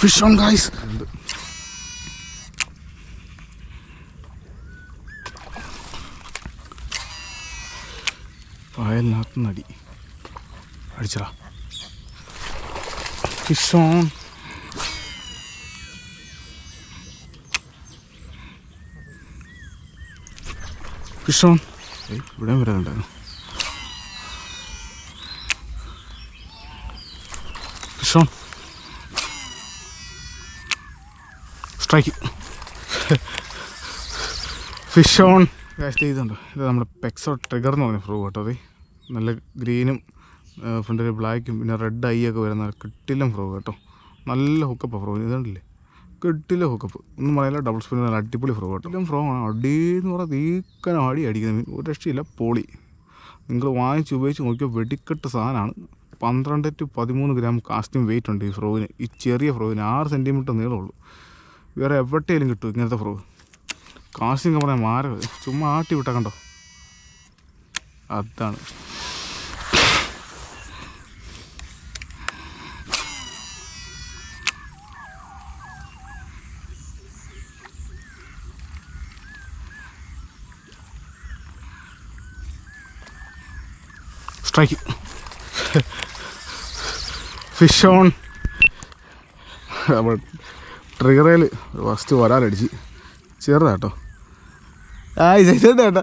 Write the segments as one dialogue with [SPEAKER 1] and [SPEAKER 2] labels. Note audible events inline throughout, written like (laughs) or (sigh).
[SPEAKER 1] Fish on guys പായലിനകത്ത് നടി. അടിച്ചടാ. ഫിഷ് ഓൺ ഫിഷ് ഓൺ ഇവിടെ വരാനുണ്ടായിരുന്നു fish on strike. Fish on cast ചെയ്തുണ്ട് ഇത് നമ്മുടെ പെക്സോ ട്രിഗർ എന്ന് പറഞ്ഞ ഫ്രൂ കേട്ടോ നല്ല ഗ്രീനും ഫ്രണ്ടിൽ ബ്ലാക്കും പിന്നെ റെഡ് ഐ ഒക്കെ വരുന്ന കിട്ടിലും ഫ്രൂ കേട്ടോ. നല്ല ഹുക്കപ്പ് ഫ്രൂ ഇതുണ്ടല്ലേ കിട്ടില്ല ഹുക്കപ്പ് ഒന്നും പറയില്ല ഡബിൾ സ്പിൻ നല്ല അടിപൊളി ഫ്രോ കേട്ടോ. ഫ്രോ ആണ്. അടി എന്ന് പറഞ്ഞാൽ തീക്കന അടി മീൻ ഒരു രക്ഷയില്ല പോളി. നിങ്ങൾ വാങ്ങിച്ച് ഉപയോഗിച്ച് നോക്കിയാൽ വെടിക്കെട്ട് സാധനമാണ്. പന്ത്രണ്ട് ടു പതിമൂന്ന് ഗ്രാം കാസ്റ്റിംഗ് വെയിറ്റ് ഉണ്ട് ഈ ഫ്രോവിന് ഈ ചെറിയ ഫ്രോവിന് ആറ് സെന്റിമീറ്റർ നീളമുള്ളൂ. വേറെ എവിടെയെങ്കിലും കിട്ടും ഇങ്ങനത്തെ ഫ്രോ കാസ്റ്റിംഗ് പറയാൻ മാറി ചുമ്മാ ആട്ടി വിട്ടാ കണ്ടോ? അതാണ്. സ്ട്രൈക്ക് ഫിഷ് ഓൺ ട്രിഗറയിൽ ഫസ്റ്റ് വരാലടിച്ച് ചെറുതാട്ടോ. ആ ചെറുതാട്ടോ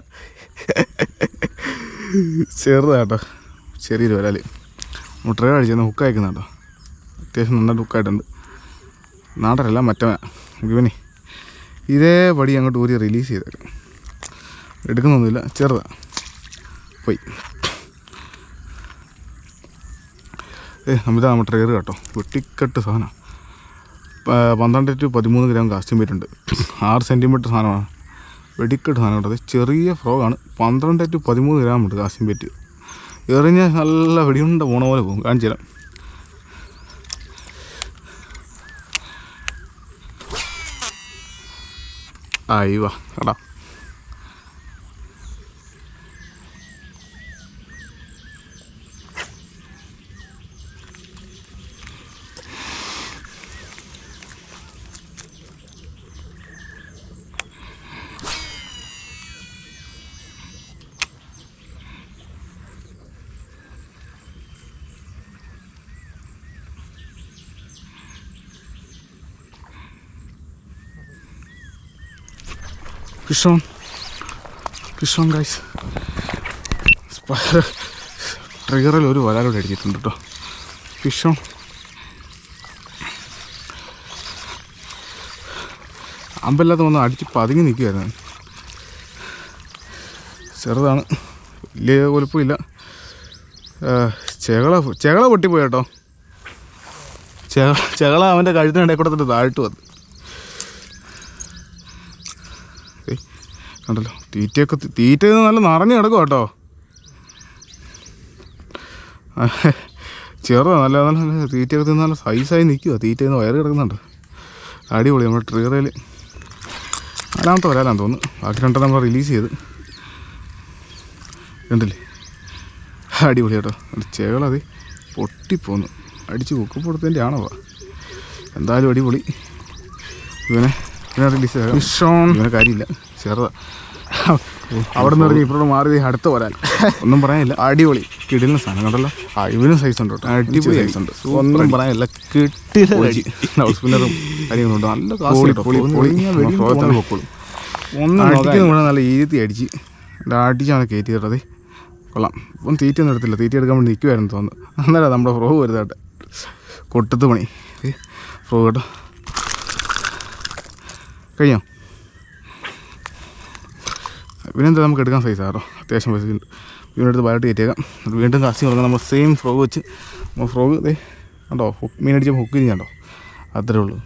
[SPEAKER 1] ചെറുതാട്ടോ. ചെറിയൊരു വരാൽ മുട്ടറ ട്രിഗർ അടിച്ചു ഹുക്ക് അയക്കുന്നുണ്ടോ അത്യാവശ്യം നന്നായിട്ട് ഹുക്കായിട്ടുണ്ട് നാടനല്ല മറ്റവൻ. ഇവനെ. ഇതേപടി അങ്ങോട്ട് ഊരി റിലീസ് ചെയ്തേക്കാം. എടുക്കുന്നൊന്നുമില്ല ചെറുതാ. പോയി. ഏ നമ്മിതാ നമ്മുടെ ട്രെയർ കേട്ടോ. വെട്ടിക്കെട്ട് സാധനം. പന്ത്രണ്ട് ടു പതിമൂന്ന് ഗ്രാം കാസ്റ്റിംഗ് വെയിറ്റ് ഉണ്ട്. ആറ് സെന്റിമീറ്റർ സാധനമാണ്. വെടിക്കെട്ട് സാധനം ഉണ്ട് അത് ചെറിയ ഫ്രോഗാണ് പന്ത്രണ്ട് ടു പതിമൂന്ന് ഗ്രാം ഉണ്ട് കാസ്റ്റിംഗ് വെയിറ്റ്. എറിഞ്ഞ നല്ല വെടിയുണ്ട പോണ പോലെ പോകും. കാണിച്ചു തരാം. വാ. എടാ fish on fish on guys ട്രിഗറിൽ ഒരു വരാലോട് അടിച്ചിട്ടുണ്ട് കേട്ടോ ഫിഷ് ഓൺ അമ്പല്ലാത്ത വന്ന് അടിച്ച് പതുങ്ങി നിൽക്കുകയായിരുന്നു ചെറുതാണ്. വലിയ കുഴപ്പമില്ല ചെകള ചെകള പൊട്ടിപ്പോയി കേട്ടോ. ചെകള അവന്റെ കഴുത്തിനിടയിൽ കൂടെ തന്നെ താഴ്ത്തു വന്നു. കണ്ടല്ലോ. തീറ്റയൊക്കെ തീറ്റ നല്ല നിറഞ്ഞു കിടക്കും കേട്ടോ. ചെറുതാണ് നല്ല നല്ല തീറ്റയൊക്കെ തിന്ന് നല്ല സൈസായി നിൽക്കുക തീറ്റയിൽ നിന്ന് വയറ് കിടക്കുന്നുണ്ട്. അടിപൊളി നമ്മുടെ ട്രീറയിൽ നാലാമത്തെ വരാലാന്ന് തോന്നുന്നു. ബാക്കി രണ്ടെണ്ണം നമ്മൾ റിലീസ് ചെയ്ത്. കണ്ടില്ലേ? അടിപൊളി കേട്ടോ. ചേകളത് പൊട്ടിപ്പോന്നു. അടിച്ച് കുക്കപ്പെടുത്തതിന്റെ ആണോ എന്തായാലും അടിപൊളി. ഇവനെ കാര്യമില്ല. ചെറുതാ. അവിടെ നിന്ന് ഇപ്പോഴും മാറി അടുത്ത് വരാൻ ഒന്നും പറയാനില്ല. അടിപൊളി. കിടിലിന് സാധനം കണ്ടല്ലോ? ആ ഇവനും സൈസ് ഉണ്ട് അടിപൊളി സൈസ് ഉണ്ട്. ഒന്നും പറയാനില്ല. കിട്ടിയില്ല ഹൗസ് പിന്നറും കാര്യങ്ങളുണ്ട് നല്ല കാശ് പൊക്കോളും. അടിക്കുന്ന ഇവിടെ നല്ല ഈത്തി അടിച്ച്. അടിച്ചാണ് കയറ്റി തരുന്നത് കൊള്ളാം. ഒന്നും തീറ്റ ഒന്നും എടുത്തില്ല. തീറ്റ എടുക്കാൻ വേണ്ടി നിൽക്കുമായിരുന്നു തോന്നുന്നു. അന്നേരം നമ്മുടെ ഫ്രോ വരുന്നതായിട്ട് കൊട്ടത്ത് പണി. ഫ്രോ കേട്ടോ. കഴിഞ്ഞോ? എന്താ നമുക്ക് എടുക്കാൻ സൈസ് ആറോ അത്യാവശ്യം പൈസ ഉണ്ട്. എടുത്ത് ബയോട്ട് കയറ്റിയേക്കാം. വീണ്ടും കാസ്റ്റിംഗ് തുടങ്ങാം നമ്മൾ സെയിം ഫ്രോഗ് വെച്ച് നമ്മൾ ഫ്രോഗ് ദേ കണ്ടോ ഹുക്ക് മീൻ അടിച്ചപ്പോൾ ഹുക്ക് കണ്ടോ അത്രേ ഉള്ളൂ.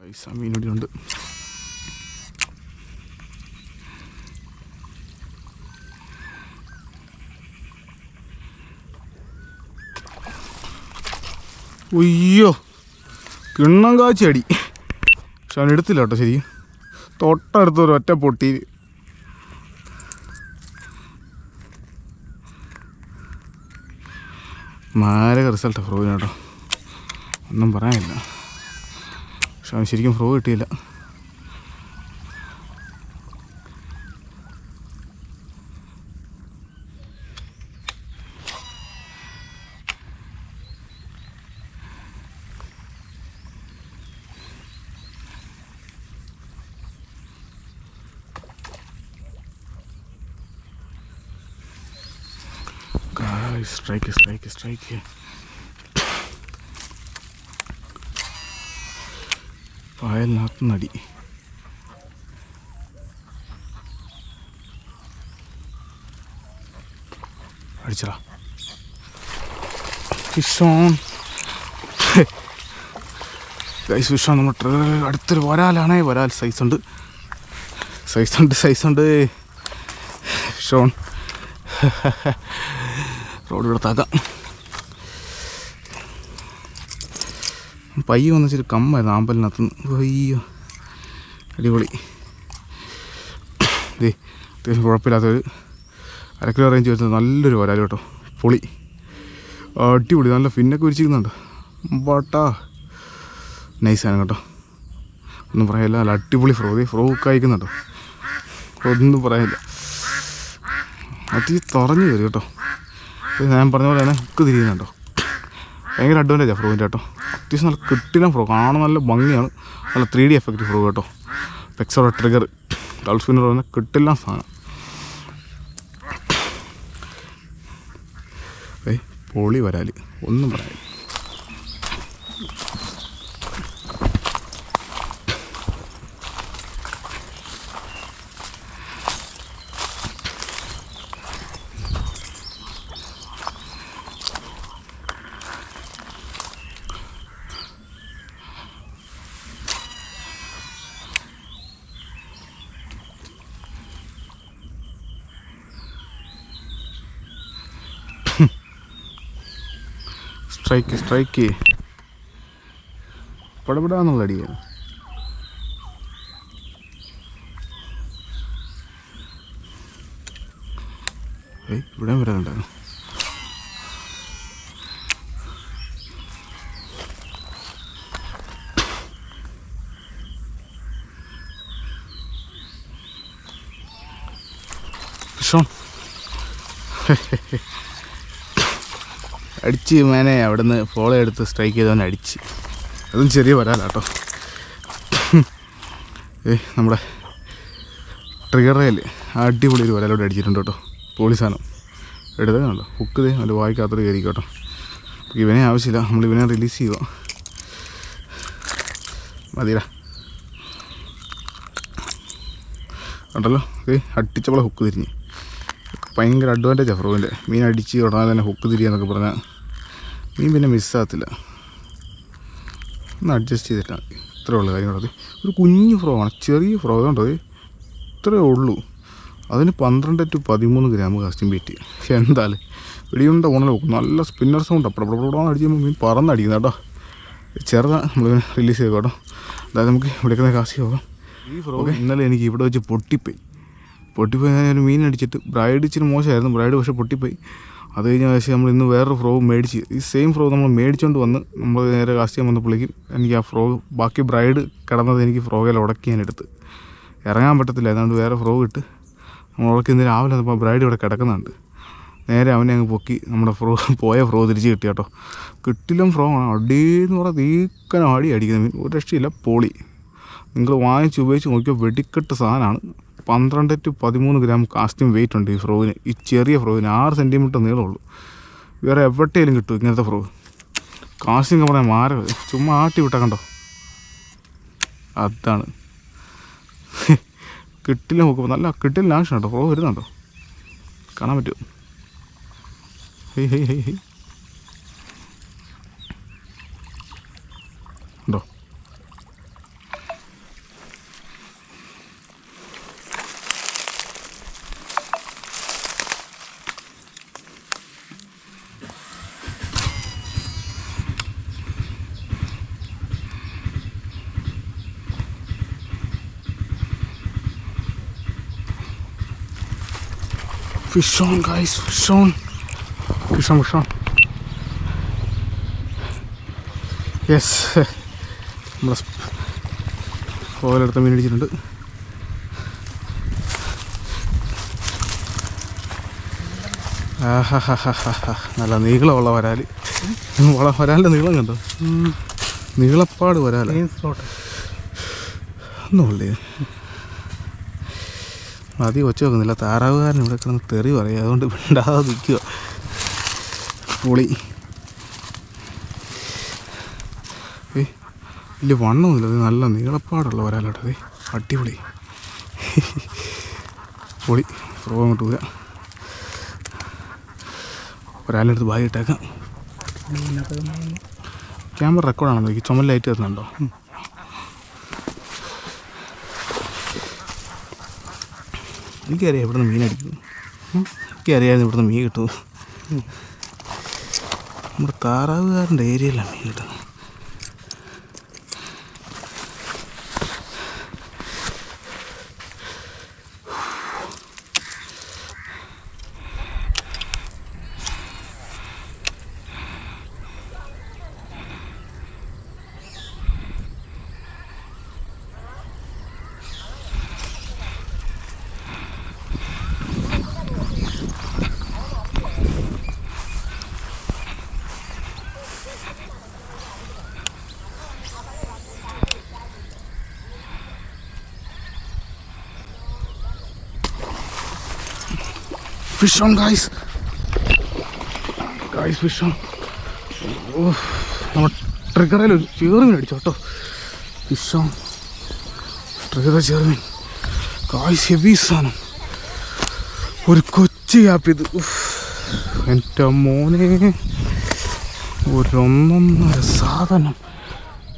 [SPEAKER 1] പൈസ മീനോടി ഉണ്ട്. ഉയ്യോ കിണ്ണം കാച്ചി അടി. പക്ഷെ അവൻ എടുത്തില്ല കേട്ടോ ശരി. തൊട്ടടുത്ത് ഒരു ഒറ്റ പൊട്ടി. മാരക റിസൾട്ടാണ് കേട്ടോ. ഒന്നും പറയാനില്ല. പക്ഷെ അവൻ ശരിക്കും ഫ്രോ കിട്ടിയില്ല. സ്ട്രൈക്ക് സ്ട്രൈക്ക് സ്ട്രൈക്ക് പായലിനകത്ത് നടി. അടിച്ചടാ. ഫിഷോൺ ഗൈസ് ഫിഷോൺ നമ്മൾ അടുത്തൊരു വരാലാണേ. വരാൽ സൈസ് ഉണ്ട്. സൈസ് ഉണ്ട് സൈസ് ഉണ്ട്. ഷോൺ റോഡ് എടുത്താക്കാം പയ്യ വന്നിച്ചൊരു കമ്മായിരുന്നു ആമ്പലിനകത്ത് അയ്യോ അടിപൊളി. അത്യാവശ്യം കുഴപ്പമില്ലാത്തൊരു അരക്കിലോ കിലോ റേഞ്ച് വരുന്നത് നല്ലൊരു വരാൽ കേട്ടോ. പൊളി. അടിപൊളി നല്ല ഫിന്നൊക്കെ വിരിച്ചിരിക്കുന്നുണ്ട്. ബട്ടാ നൈസാണ് കേട്ടോ. ഒന്നും പറയാനില്ല നല്ല അടിപൊളി ഫ്രോ ദേ ഫ്രോ കഴിക്കുന്നുണ്ടോ ഒന്നും പറയാനില്ല അത് തുറഞ്ഞു വരും കേട്ടോ. ഞാൻ പറഞ്ഞ പോലെ തന്നെ ഹുക്ക് തിരിയുന്നുണ്ടോ ഭയങ്കര അഡ്വാന്റേജാണ് ഫ്രോവിന്റെ കേട്ടോ. അത്യാവശ്യം നല്ല കിട്ടില്ല ഫ്രോ കാണാൻ നല്ല ഭംഗിയാണ്. നല്ല ത്രീ ഡി എഫക്റ്റ് ഫ്രോ കേട്ടോ. പെക്സോ ട്രിഗർ ഗൾഫ് സ്പിന്നർ പറഞ്ഞാൽ കിട്ടില്ല സാധനം. പൊളി വരാൽ. ഒന്നും പറയാനില്ല. സ്ട്രൈക്ക് സ്ട്രൈക്ക് പടപെടാന്നുള്ള അടിയാണ് ഏയ് ഇവിടെ വരാനുണ്ടായിരുന്നു ഷോൺ. (laughs) അടിച്ച് മേനെ അവിടുന്ന് ഫോളോ എടുത്ത് സ്ട്രൈക്ക് ചെയ്തവൻ അടിച്ച്. അതും ചെറിയ വരാലാട്ടോ. ഏ നമ്മുടെ ട്രിഗർ അടിപൊളി ഒരു വരാലോട്ട് അടിച്ചിട്ടുണ്ട് കേട്ടോ. പോളിസാനം എടുത്തേ കണ്ടോ? ഹുക്ക് ദേ അവന്റെ വായിക്കാത്തത് കയറി കേട്ടോ. ഇവനെ ആവശ്യമില്ല. നമ്മൾ ഇവനെ റിലീസ് ചെയ്യുക. മതിടാ കണ്ടല്ലോ ഏ അടിച്ചപ്പോൾ ഹുക്ക് തിരിഞ്ഞ്. ഭയങ്കര അഡ്വാന്റേജാണ് ഫ്രോവിന്റെ മീൻ അടിച്ച് ഉടനെ തന്നെ ഹുക്ക് തിരിയെന്നൊക്കെ പറഞ്ഞാൽ മീൻ പിന്നെ മിസ്സാകത്തില്ല. ഒന്ന് അഡ്ജസ്റ്റ് ചെയ്തിട്ടാൽ മതി. ഇത്രേ ഉള്ളൂ കാര്യങ്ങളത് ഒരു കുഞ്ഞു ഫ്രോ ആണ്. ചെറിയ ഫ്രോ അതുകൊണ്ട് ഇത് ഇത്രേ ഉള്ളൂ. അതിന് പന്ത്രണ്ട് ടു പതിമൂന്ന് ഗ്രാം കാസ്റ്റും വെയിറ്റ് പക്ഷെ എന്തായാലും വെടിയുണ്ട ഊണൽ വെക്കും. നല്ല സ്പിന്നർ സൗണ്ട് അപ്പടപ്പടപ്പടാന്ന് അടിക്കുമ്പോൾ മീൻ പറന്നടിക്കുന്നത് കേട്ടോ ചെറുതാണ് നമ്മൾ റിലീസ് ചെയ്ത് കേട്ടോ അതായത് നമുക്ക് ഇവിടേക്കുന്ന കാസ്റ്റ് പോകാം ഈ ഫ്രോ ഇന്നലെ എനിക്ക് ഇവിടെ വെച്ച് പൊട്ടിപ്പോയി പൊട്ടിപ്പോയി ഞാൻ മീൻ അടിച്ചിട്ട് ബ്രൈഡ് ഇച്ചിരി മോശമായിരുന്നു ബ്രൈഡ് പക്ഷേ പൊട്ടിപ്പോയി അത് കഴിഞ്ഞ ശേഷം നമ്മൾ ഇന്ന് വേറൊരു ഫ്രോഗ് മേടിച്ച് ഈ സെയിം ഫ്രോഗ് നമ്മൾ മേടിച്ചുകൊണ്ട് വന്ന് നമ്മൾ നേരെ കാസ്റ്റ് ചെയ്യാൻ വന്നപ്പോഴേക്കും എനിക്ക് ആ ഫ്രോഗ് ബാക്കി ബ്രൈഡ് കിടന്നത് എനിക്ക് ഫ്രോഗയിൽ ഉടക്കി ഞാനെടുത്ത് ഇറങ്ങാൻ പറ്റത്തില്ല അതുകൊണ്ട് വേറെ ഫ്രോഗ് ഇട്ട് നമ്മൾ ഉടക്കി രാവിലെ വന്നപ്പോൾ ബ്രൈഡ് ഇവിടെ കിടക്കുന്നുണ്ട്. നേരെ അവനെ അങ്ങ് പൊക്കി നമ്മുടെ ഫ്രോ പോയ ഫ്രോ തിരിച്ച് കിട്ടി കേട്ടോ. കിട്ടിലും ഫ്രോ ആണ്. അടിയെന്ന് പറഞ്ഞാൽ തീക്കനം അടി അടിക്കുന്ന മീൻ ഒരു രക്ഷയില്ല പോളി. നിങ്ങൾ വാങ്ങിച്ച് ഉപയോഗിച്ച് നോക്കിയാൽ വെടിക്കെട്ട് സാധനമാണ്. പന്ത്രണ്ട് ടു പതിമൂന്ന് ഗ്രാം കാസ്റ്റിംഗ് വെയിറ്റ് ഉണ്ട് ഈ ഫ്രോവിന് ഈ ചെറിയ ഫ്രോവിന് ആറ് സെന്റിമീറ്റർ നീളമുള്ളൂ വേറെ എവിടെയെങ്കിലും കിട്ടും ഇങ്ങനത്തെ ഫ്രോ കാസ്റ്റിംഗ് പറയാൻ മാര ചുമ്മാ ആട്ടി വിട്ടാ കണ്ടോ? അതാണ്. കിട്ടില്ല നോക്കുമ്പോൾ നല്ല കിട്ടില്ല ആവശ്യം കേട്ടോ. ഫ്രോ വരുന്നുണ്ടോ? കാണാൻ പറ്റുമോ? Hey hey hey hey. Fish on guys fish on fish on fish on yes നമ്മളെ കോലെടുത്ത ആഹാഹാഹാഹാ. നല്ല നീളമുള്ള വരാൽ വള വരാലിന്റെ നീളം കണ്ടോ? നീളപ്പാട് വരാല. ഒന്നുമില്ലേ? മതി ഒച്ച വെക്കുന്നില്ല. താറാവുകാരൻ ഇവിടെ കിടന്ന് തെറി പറയും. അതുകൊണ്ട് മിണ്ടാതെ നിൽക്കുക. പൊളി. വലിയ വണ്ണമൊന്നുമില്ല. അത് നല്ല നീളപ്പാടുള്ള വരാലോട്ടെ അതെ അടിപൊളി. പൊളി. പ്രോ അങ്ങോട്ട് പോരാ ഒരാളെടുത്ത് ബാഗ് ഇട്ടേക്കാം. ക്യാമറ റെക്കോർഡാണെന്ന് നോക്കി? ചുമൽ ലൈറ്റ് എത്തുന്നുണ്ടോ എനിക്കറിയാം ഇവിടുന്ന് മീൻ അടിക്കുന്നു. എനിക്കറിയാം ഇവിടുന്ന് മീൻ കിട്ടും നമ്മുടെ താറാവുകാരന്റെ ഏരിയയിലാണ് മീൻ കിട്ടുന്നത്. Fish on guys. Guys fish on. നമ്മൾ ട്രിഗറിൽ ഒരു ചേറുമീൻ അടിച്ചു കേട്ടോ. Fish on trigger guys heavy സാധനം. ഒരു കൊച്ചു ഗ്യാപ്പ് ഉഫ്. എന്റെ മോനെ. ഒരൊന്നൊന്നര സാധനം.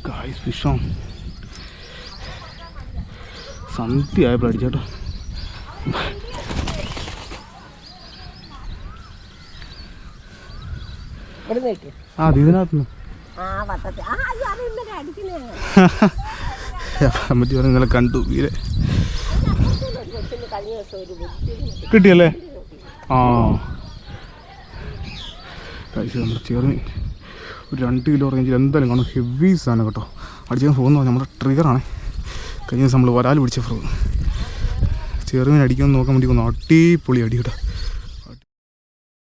[SPEAKER 1] ഗായ്സ് ഫിഷ് ഓൺ സന്ധ്യ ആയപ്പോൾ അടിച്ചേട്ടോ
[SPEAKER 2] ഇവിടുന്ന് കിട്ടി
[SPEAKER 1] ആ ഇതിനകത്തുനിന്ന്
[SPEAKER 2] ആ വട്ടത്തിൽ ആ അയ്യോ അത് ഇന്നലെ അടിക്കുന്നേ
[SPEAKER 1] അമ്മച്ചി പറഞ്ഞ ഇന്നലെ കണ്ടു വീരെ. കിട്ടിയല്ലേ? ആ. കഴിച്ചു നമ്മുടെ ചെറുമീൻ ഒരു രണ്ട് കിലോ റേഞ്ചിൽ എന്തായാലും കാണും. ഹെവി സാധനം കേട്ടോ. അടിച്ചാൽ പോകുന്ന. നമ്മുടെ ട്രിഗറാണ് കഴിഞ്ഞ ദിവസം നമ്മൾ വരാൽ പിടിച്ച ഫ്രൂ ചെറുമീൻ അടിക്കുമെന്ന് നോക്കാൻ വേണ്ടി വന്നു അടിപൊളി അടി കേട്ടോ.